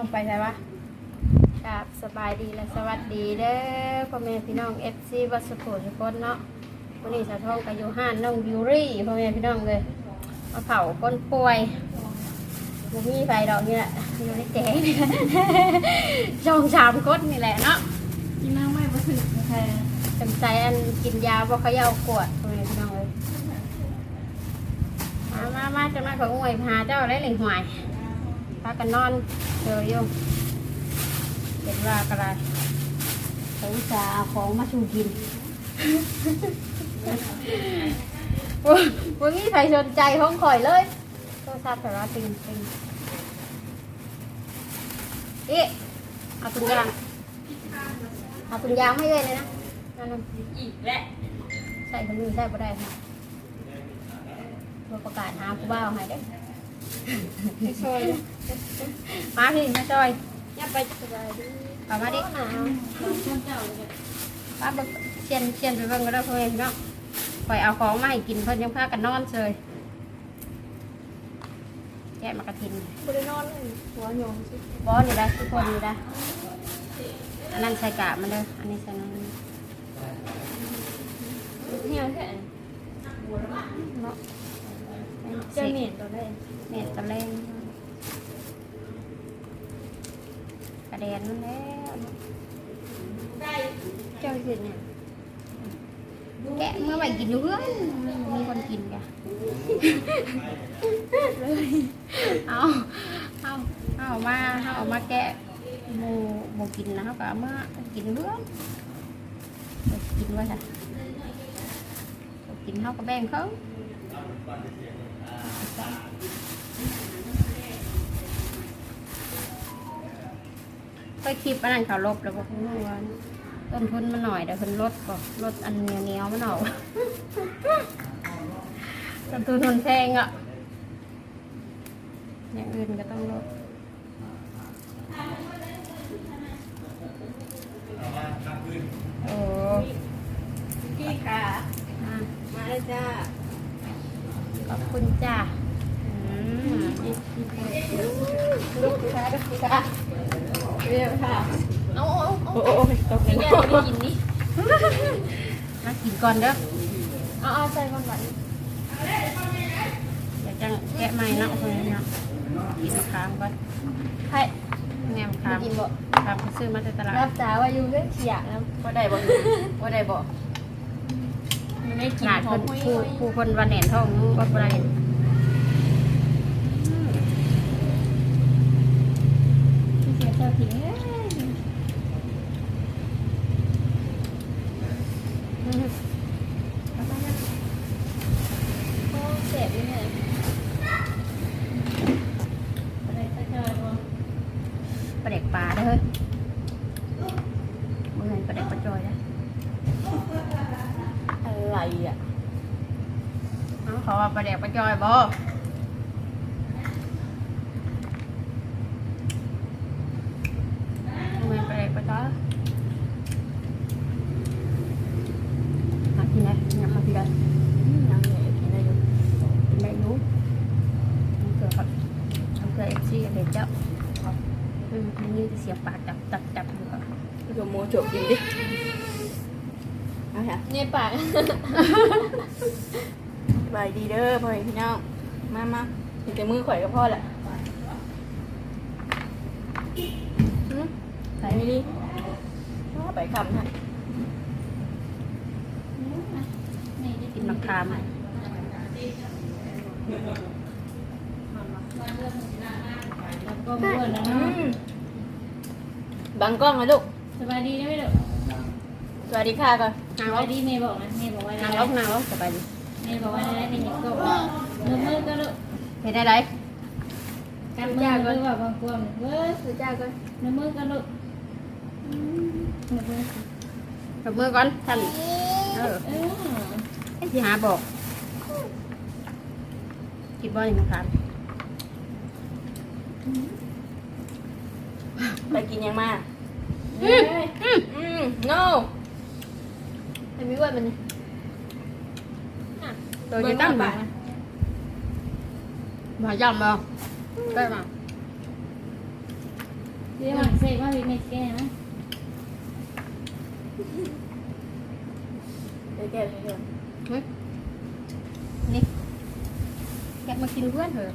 ต้องไปใช่ปะครับสบายดีและสวัสดีเด้อพ่อแม่พี่น้องเอฟซีวัดสุทุกคนเนาะวันนี้สาวทองกับยูห้านน้องบิวรี่พ่อแม่พี่น้องเลยมาเผาก้นป่วยบุมีไฟดอกนี่แหละอยู่ในแจงช่องชามก้นนี่แหละเนาะกินน้ำไม่ประถึกนะคะจำใจอันกินยาบ่เขายาวกวดพ่อแม่พี่น้องเลยมามามาจะมาขออวยพาเจ้าได้หลิงหวยากันนอนเจออยู่เห็นว่ากระไรผมจะเอาของมาชูกินวันนี้ใครสนใจห้องข่อยเลยโทรศัพท์แต่ละติงติงเอ๊ะเอาตุงยางเอาตุงยางไม่เลยเลยนะนั่นน่ะอีกและใส่คนอื่นใส่บ่ได้ค่ะมาประกาศหาผู้บ่าวให้เด้ อช่วยมาพี่มาจอยยับไปสบายดีเอามาดิหนาวคนเจ้าเลยป้าเบิ่งเชียนเชียนไปเบิ่งก็ได้เพื่อนเนาะปล่อยเอาของมาให้กินเพิ่นยังพากันนอนเลยแกะมากระทินไม่ได้นอนเลยหัวโยงสิบอสนี่ได้ทุกคนนี่ได้อันนั้นใส่กาบมันเด้ออันนี้ใส่นั่นเหี่ยวแค่เนาะ จะเหม็นตัวได้เม็ดตะเลงกระเด็นมันแล้วเนาะเจ้าเห็นเนี่ยแกะเมื่อไหร่กินเพื่อนมีคนกินกะเอาเอาเอามาเอามาแกะหมูหมูกินนะเขาก็เอามากินเพื่อนกินว้ค่ะเอากินเขาก็แบ่งเขา ไปคลิปอันนั้นเขาลบแล้วบอกว่าต้นทุนมันหน่อยเดี๋ยวเพิ่นลดบอกลดอันเหนียวเหนียวๆมันออกต้นทุนมันแพงอะอย่างอื่นก็ต้องลดโอ้พี่ค่ะอะมาเลยจ้าขอบ คุณจ้าอืมลูกค่ะลูกค่ะเรียบค่ะเอาเอาเอาโอ้โอ้ตกไม่เลยแย่ไม่กินนี่มากินก่อนเด้อเอาเอาใส่ก่อนไหวเดี๋ยวจะแกะใหม่เนาะคนนี้เนาะกินมะขามก่อนใครแง่มะขามกินบ่มะขามเขาซื้อมาจากตลาดรับจ๋าว่าอยู่เรื่องเขียนะว่าได้บ่ว่าได้บ่มันไม่ กินหนาดหอเพิ่มนหุ้ยผู้ผู้คนวันแหนท้องก็บ่ได้อืม ที่เสียเจ้าผิงเอ้ย อืม โอ้เสียบอยู่เนี่ยอะไรสักอย่างบ่ ปลาเด็กปลาเด้อเฮ้ยมึงเห็นปลาเด็กปลาจอยนะ อะไรอะ เอาเขาว่าปลาเด็กปลาจอยบ่มึ งเห็นปลาเด็กปลาจอยมากินได้อยากมากินได้ยังไงกินได้อยู่กินได้รู้ทำเกลือครับทำเกลือเอฟซีเดี๋ยวเจ้าอืมอันนี้เสียบปากจับจับจับอยู่ครับก็โมจบกินดิเอาค่ะเนี่ยปากสบายดีเด้อพ่อแม่พี่น้องมามาเห็นแต่มือข่อยก็พอแหละหืม ใส่ไม่ดีเอาไปคำฮะกินมะขามก็เพื่อนแล้วเนาะบังกล้องนะลูก สบายดีนะไม่เด้อสวัสดีค่ะก่อนนางสลบายบดีเมย์บอกนะเมย์บอกว่านาอะงไรลบนางลบสบายดีเมย์บอกว่าอะไรในหินก็ว่ามือมือก็ลูกเห็นได้ไรกันมือก็ว่าบางกวมเว้ยสุจ้าก่อนมือมือก็ลูก มือมือกับมือก่อนท่านเออที่หาบอกคิดว่อย่างนั้นไปกินยังมาเฮ้ยอืม no ไม่มีวันมันนี่ตัวจะตั้งมามาย่ำมาได้มาเดี๋ยวมันเสกว่าวิเมสแก้นะ เดี๋ยวแก้ให้เพื่อนหึนี่แกะมากินเพื่อนเถอะ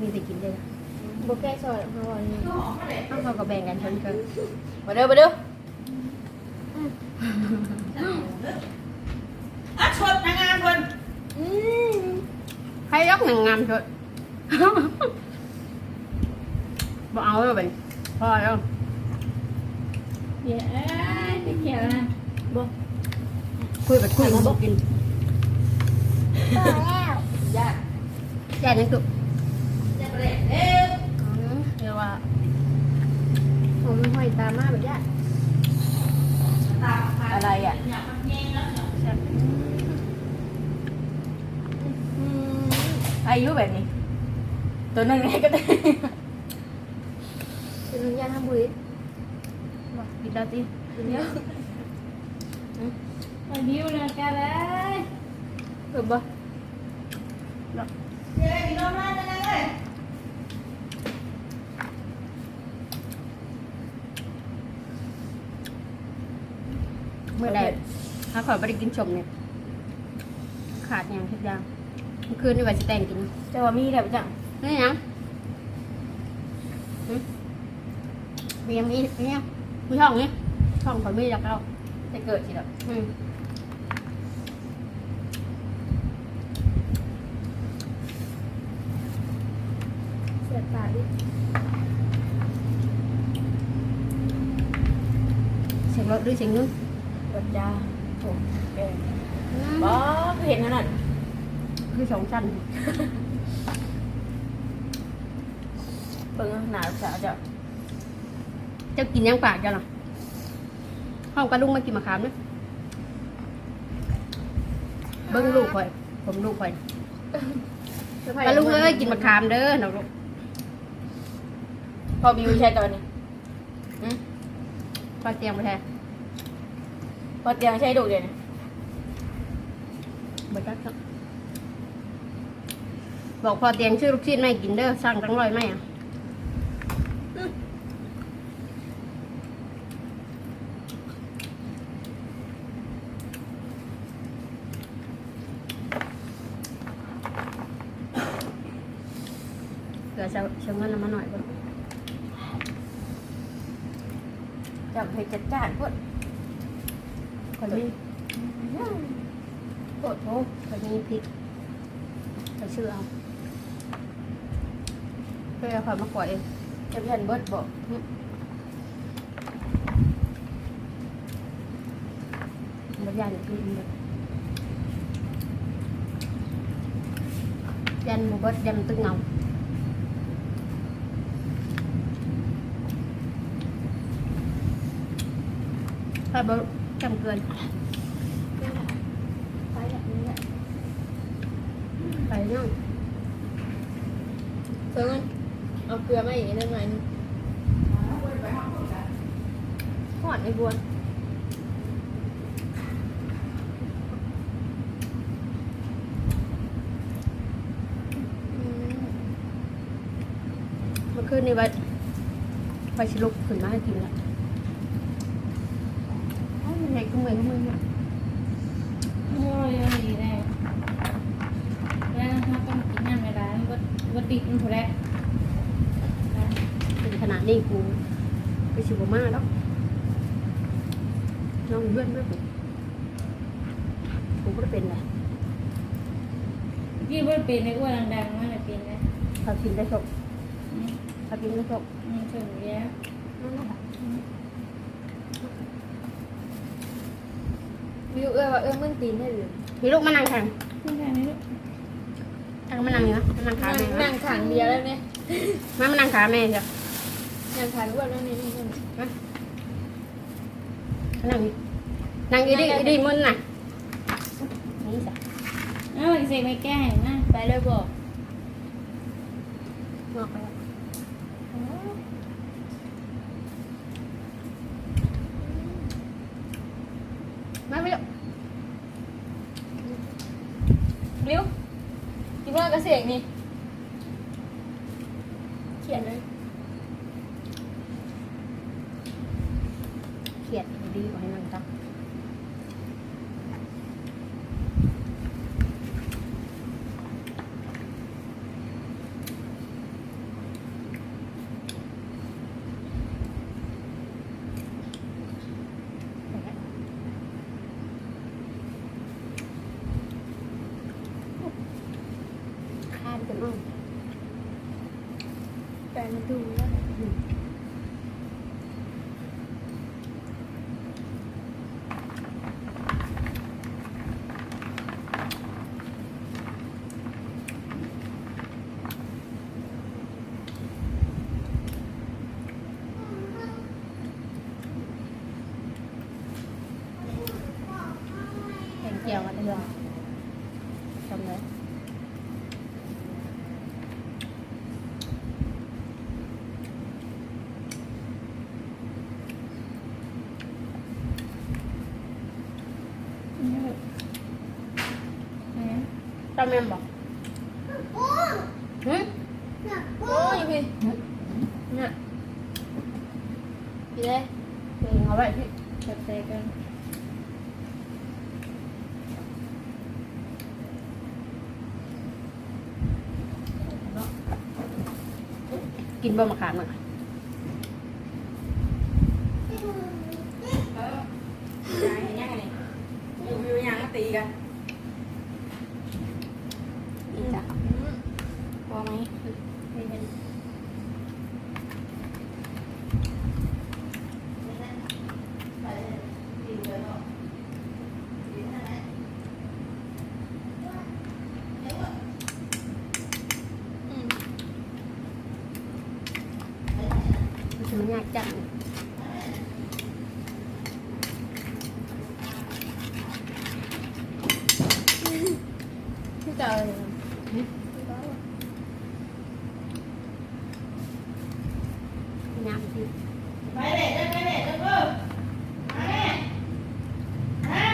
มีแต่กินเลยนะโบแก้ซอยเขาบอกนี่เอาเขาก็แบ่งกันเพิ่นเพิ่นมาเด้อมาเด้ออะชดนางงามคนใครยกหนังงามเถอะบ่เอาแล้วเป็นพอแล้ว เย้ไปเขียวนะบ่คุยแบบคุยบ่กินยากแย่ยังตุจะเปลี่ยเอ๊ะเรียกว่าผมไม่ห้อยตามมาแบบนี้อะไรอะอายุแบบนี้ ตัวนึงไงก็ได้ เป็นยาทำบุญ กินแล้วจีกินเยอะไปดิวเลยแกเลยเออบ่เดี๋ยวพี่น้องมาแล้วนะเอ้ยเมื่อใดถ้าขอยไม่ได้กินชมเนี่ยขาดอย่างทุกอย่างเมื่อคืนนี่ว่าจะแต่งกินจะว่ามีแบบจังนี่ยังหึมียังมีมียัง มีช่องนี่ช่องขอยมีจากเราจะเกิดสิหรออืมเสียบปากดิเสียงรถหรือเสียงนู้นรถจ้าโอ้เอออืบ่มคือเห็นขนาดคือสองชั้นเบิ่งหนาลูกสาวเจ้า เจ้ากินยังปากจ้ะหรอห้องกระลุงมากินมะขามด้วยเบิ้งลูกข่อย ผมลูกข่อยกระลุงเอ้ยกินมะขามเด้อหนูลูกพอบิวใช่ตอนนี้อืมพอเตรียมไปแท้พอเตียงใช่ดูเดี๋ยวนี้บจักครับบอกพอเตียงชื่อลูกชิ้นไม่กินเด้อสั่งตั้งร้อยไหมอะเผื่อจะเชิงเงินมาหน่อยก่อน จับเผ็ดจัดจ้านพวด คนนี้โอ้โหคนนี้พริกไปชื่อเอาเพื่อคอยมาขวเองจะเพื่อนเบิดบอกมันยันกินเลยยันหมูเบดยันตึงเงาถ้าเบดจำเกินไปแบบนี้แหละไปเนาะ เฟิร์น เกลือมาอีกนิดหน่อยนึงหอดไอ้บัวมื่อคืนนี้ไปไปชิลุกขึ้นมาให้กินละมันใหญ่ขึ้นมือขึ้นมือเนี่ยโอ้ยดีแน่แล้วถ้าต้องกินน้ำเวลามันก็ก็ติดมันผู้แรกเป็น ขนาดนี้กูไปชิบมาแล้วน้องเพื่อนเพื่อนกูก็ได้เป็นเลยพี่ว่าเป็นในอ้วนดังๆมันเป็นนะพากินได้ศพอืมพากินได้ศพมันถึงแล้วนั่นแหละวิวเอ้ยว่าเอ้ยมึงตีนได้หรือพี่ลูกมานั่งแข่งขึ้นทางนี้ลูกนั่งมานั่งเนาะมานั่งขานั่งแม่นั่งขังเดียวแล้วเนี่ยมามานั่งขาแม่จ้ะ นั่งขังอ้วนแล้วนี่นี่นี่นั่งนี่นั่งอีดีอีดีมึนน่ะนี่จ้ะเอ้าอีกเสกไม่แก้ให้นะไปเลยบอกงอกไปแล้วมาไม่ลูกริ้วกินว่ากระเสกนี่เขียนเลย ดีกว่าให้นั่งตักข้ามกันอ้อม แต่มาดูแล้ว แข่งเกี่ยวมาเถื่อนจำเลย นี่แหม จำเมมบอกหึ โอ้ยพี่ เนี่ยพี่เลยเพลงเอาไว้พี่ จับใจกัน กินบะมะขามหน่อยยังยังไงอยู่อยู่ยังตีกันนี่จ้ะ พอไหม นี่เป็น มันยากจัง พี่จะเอาอะไรนะ ยากที่ ไปเลยเดินไปเลยเดินเพิ่มมาแม่ฮะ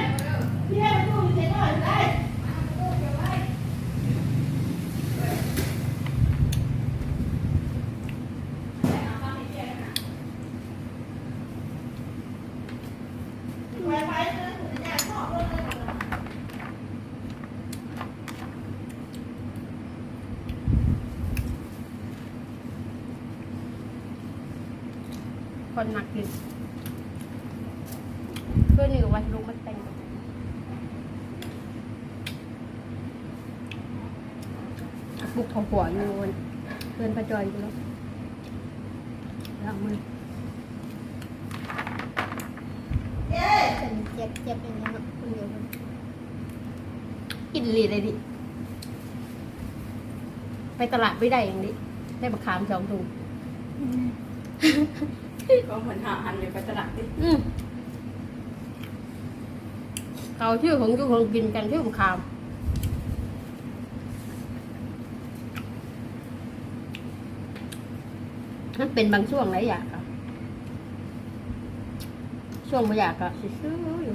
พี่ให้มันพูดเสียงหน่อยได้ไปไปเดินถึงจะชอบเลย คนหนักกินเพื่อนอยู่วันลุกมาแต่งบุกของหัวอยู่วันเพื่อนประจอยอยู่แล้วหลังมือเย้เป็นเจ็บเจ็บอย่างนี้ยเนาะคนเดียวมันกินลีเลยดิ ไปตลาดไม่ได้อย่างนี้ได้บักขามสองถุง ก็เหมือนหาหันอยู่ไปตลาดดิอืมเขาชื่อของอยู่ของกินกันชื่อบักขามมันเป็นบางช่วงไหนอยากอะช่วงไม่อยากอะซื้ออยู่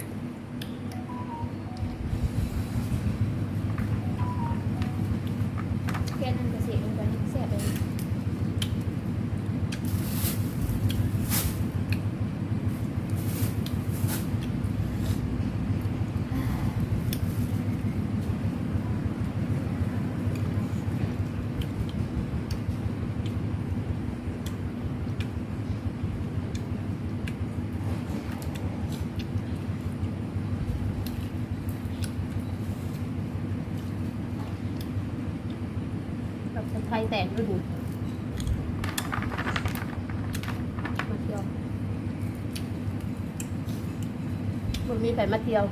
แค่นั้นก็เสียลงไปเสียไป แบบไทยแต่งรุ่นมาเที่ยวมันมีไปมาเที่ยว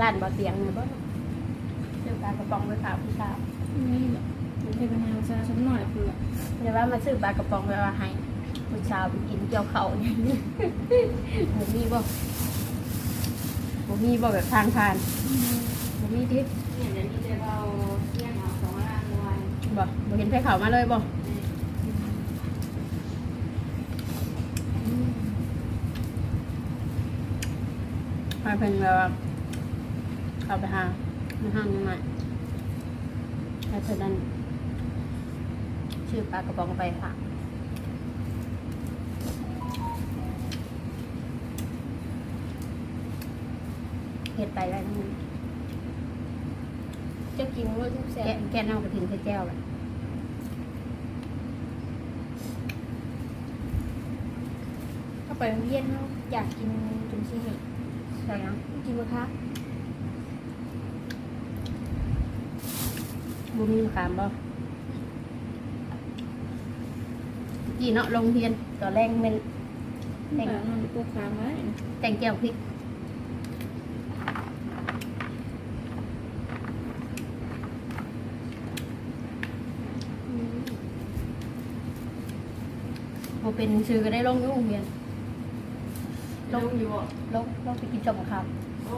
ร้านบ่อเตียงเนี่ยบ่เที่ยวการกระป๋องไปฝากพี่สาวนี่แบบเทพนาซาสักหน่อยเพื่อเดี๋ยวว่ามาซื้อปลากระป๋องไปว่าให้พี่สาวไปกินเกี่ยวเขาเนี่ยบ่มีบ่บ่มีบ่แบบทางผ่านบ่มีทิพเนี่ย บ่บ่เห็นไผเขามาเลยบ่มาเพิ่นแบบว่าเข้าไปหาในห้างยังไงให้เพิ่นนั่นชื่อปลากระป๋องไปค่ะเห็ดไปแล้วนี่จะกินว่าทุกแซ่แกะบแกะเน่ากระถิ่นใส่แก้วเลยถ้า ไปโรงเรียนเนาะอยากกินจุ่มซีหิใช่ยังกินมะคะบุมีมะขามบ่กี่เนาะลงเรียนต่อแรงเป็นแต่งมันตัวค้างไว้แต่งแก้วพริกพอเป็นชื่อก็ได้ลงอยุ่โรงเรียน ลงอยู่บ่ลงลงไปกินจมะขามโอ้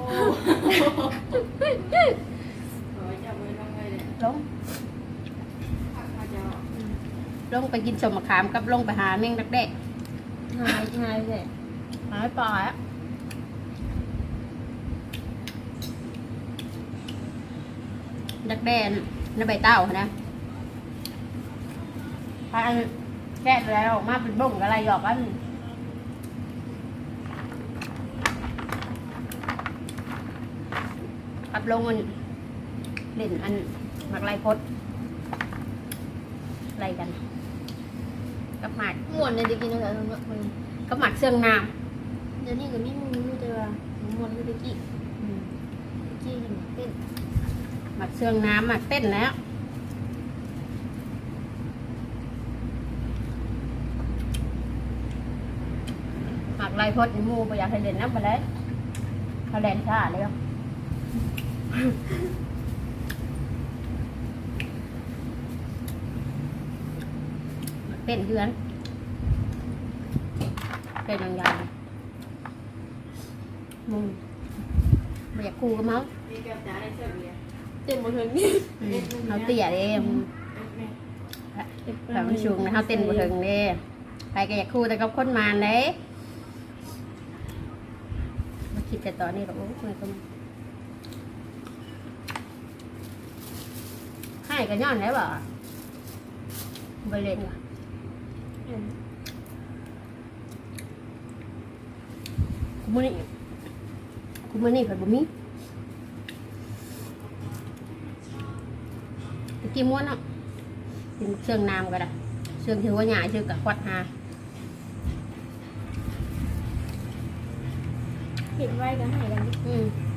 โอ้ยจะไปลงไปเนี่ยลงข้าจะลงไปกินสมมะขามกับลงไปหาแมงดักแด้หายหายเลยหาปลาอะดักแด้ในใบเต้านะพาอันแกะแล้วออกมาเป็นบ่งอะไรหยอกกัน กับลงมันเล่นอันหมักไรพดไรกัน กับหมากม่วนเลยจะกินอะไรตรงนี้มันกับหมักเสื่องน้เดี๋ยวนี้ก็มีมูมีแต่ว่าม่วนคือตะกี้ำตะกี้กินเต้นหมักเสื่องน้ำหมักเต้นแล้วหมักไรพดในหมูไปอยากให้เล่นน้ำไปเลยเขาเล่นช้าเลยอะหมัก เต้นเดือนเต้นอย่างไรมึงไม่อยากคู่กับมั้งมีแก้วจ๋าได้เสื้อเบียร์เต้นบ่ถึงนี่อืมเขาเตี้ยเด้มึงถ้ามันสูงนะเขาเต้นบ่ถึงเด้ไปก็อยากคู่แต่กับคนมานเด้มาคิดแต่ตอนนี้หรอกโอ้ยมันก็ มันให้ก็ย้อนแล้วบ่ไปเล่นว่ะคุมื้อนี้คุมื้อนี้เพิ่นบ่มีตะกี้ม้วนเนาะกินเชื่องน้ำก็ได้เชื่องถือว่าหยาเชื่องกับควัดหาเห็นไว้กันให้กันดิอืม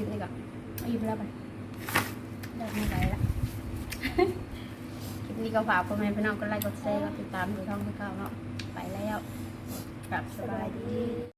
องเพื่อนน้องคิดนี่ก่อนเอาอยู่ไปแล้วไปได้ไม่ไหวละคลิปนี้ก็ฝากพ่อแม่พี่น้องกดไลค์กดแชร์กดติดตามดูช่องพี่เก้าเนาะไปแล้วกลับสบายดี